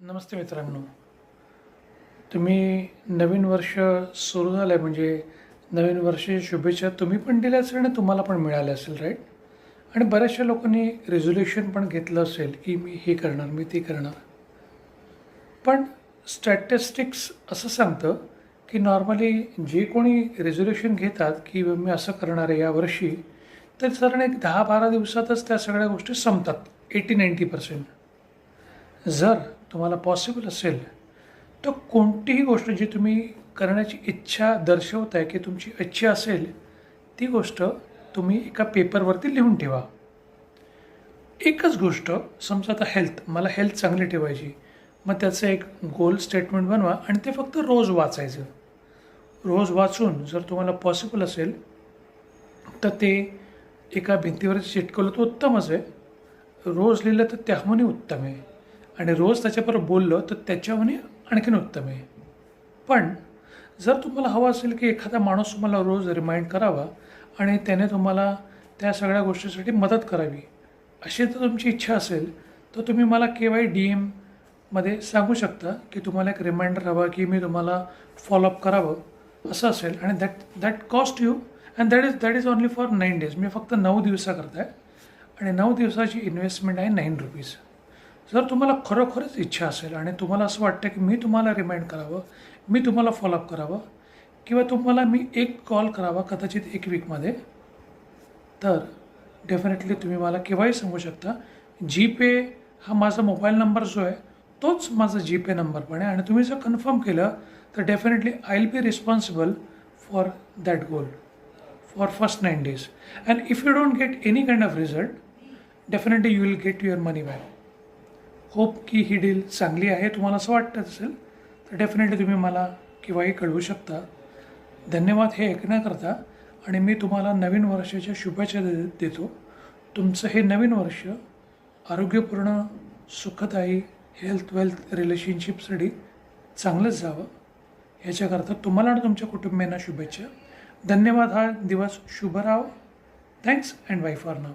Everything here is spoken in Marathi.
नमस्ते मित्रांनो. तुम्ही नवीन वर्ष सुरू झालं आहे म्हणजे नवीन वर्षाची शुभेच्छा तुम्ही पण दिल्या असेल आणि तुम्हाला पण मिळाल्या असेल राईट आणि बऱ्याचशा लोकांनी रेझोल्युशन पण घेतलं असेल की मी हे करणार मी ते करणार. पण स्टॅटिस्टिक्स असं सांगतं की नॉर्मली जे कोणी रेझोल्युशन घेतात की मी असं करणार आहे यावर्षी तर साधारण एक दहा बारा दिवसातच त्या सगळ्या गोष्टी संपतात एटी नाईंटी पर्सेंट जर तुम्हाला पॉसिबल असेल तर कोणतीही गोष्ट जी तुम्ही करण्याची इच्छा दर्शवत आहे की तुमची इच्छा असेल ती गोष्ट तुम्ही एका पेपरवरती लिहून ठेवा. एकच गोष्ट समजा आता हेल्थ मला हेल्थ चांगली ठेवायची मग त्याचं एक गोल स्टेटमेंट बनवा आणि ते फक्त रोज वाचायचं. रोज वाचून जर तुम्हाला पॉसिबल असेल तर ते एका भिंतीवर चिटकवलं तर उत्तमच आहे. रोज लिहिलं तर त्याहूनही उत्तम आहे. आणि रोज त्याच्याबरोबर बोललं तर त्याच्याहूनही आणखीन उत्तम आहे. पण जर तुम्हाला हवं असेल की एखादा माणूस तुम्हाला रोज रिमाइंड करावा आणि त्याने तुम्हाला त्या सगळ्या गोष्टीसाठी मदत करावी अशी जर तुमची इच्छा असेल तर तुम्ही मला के वाय डी एममध्ये सांगू शकता की तुम्हाला एक रिमाइंडर हवा की मी तुम्हाला फॉलोअप करावं असं असेल. आणि that that cost you and that is that is only for nine days मी फक्त नऊ दिवसाकरता आहे आणि नऊ दिवसाची इन्व्हेस्टमेंट आहे नाईन रुपीज जर तुम्हाला खरोखरच इच्छा असेल आणि तुम्हाला असं वाटतं की मी तुम्हाला रिमाइंड करावं मी तुम्हाला फॉलोअप करावं किंवा तुम्हाला मी एक कॉल करावा कदाचित एक वीकमध्ये तर डेफिनेटली तुम्ही मला केव्हाही सांगू शकता जी पे हा माझा मोबाईल नंबर जो आहे तोच माझा जी पे नंबर पण आहे. आणि तुम्ही जर कन्फर्म केलं तर definitely I will be responsible for that goal for first nine days and if you don't get any kind of result definitely you will get your money back hope की ही डील चांगली आहे. तुम्हाला असं वाटत असेल तर डेफिनेटली तुम्ही मला किंवाही कळवू शकता. धन्यवाद हे ऐकण्याकरता. आणि मी तुम्हाला नवीन वर्षाच्या शुभेच्छा दे देतो. तुमचं हे नवीन वर्ष आरोग्यपूर्ण सुखदायी हेल्थ वेल्थ रिलेशनशिपसाठी चांगलंच जावं. ह्याच्याकरता तुम्हाला आणि तुमच्या कुटुंबियांना शुभेच्छा. धन्यवाद. हा दिवस शुभ राहो. Thanks and bye for now